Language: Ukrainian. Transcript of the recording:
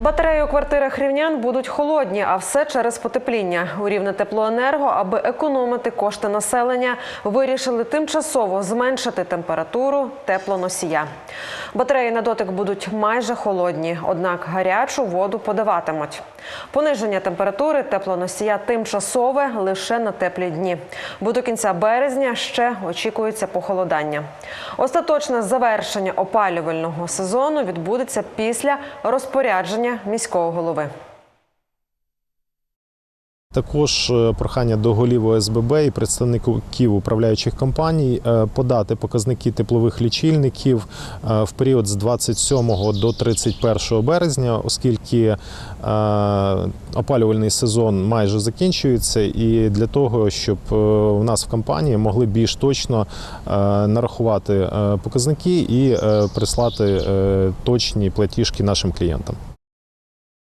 Батареї у квартирах рівнян будуть холодні, а все через потепління. У рівне теплоенерго, аби економити кошти населення, вирішили тимчасово зменшити температуру теплоносія. Батареї на дотик будуть майже холодні, однак гарячу воду подаватимуть. Пониження температури теплоносія тимчасове лише на теплі дні. Бо до кінця березня ще очікується похолодання. Остаточне завершення опалювального сезону відбудеться після розпорядження міського голови. Також е, прохання до голів ОСББ і представників управляючих компаній е, подати показники теплових лічильників е, в період з 27 до 31 березня, оскільки опалювальний сезон майже закінчується, і для того, щоб в нас в компанії могли більш точно нарахувати показники і прислати точні платіжки нашим клієнтам.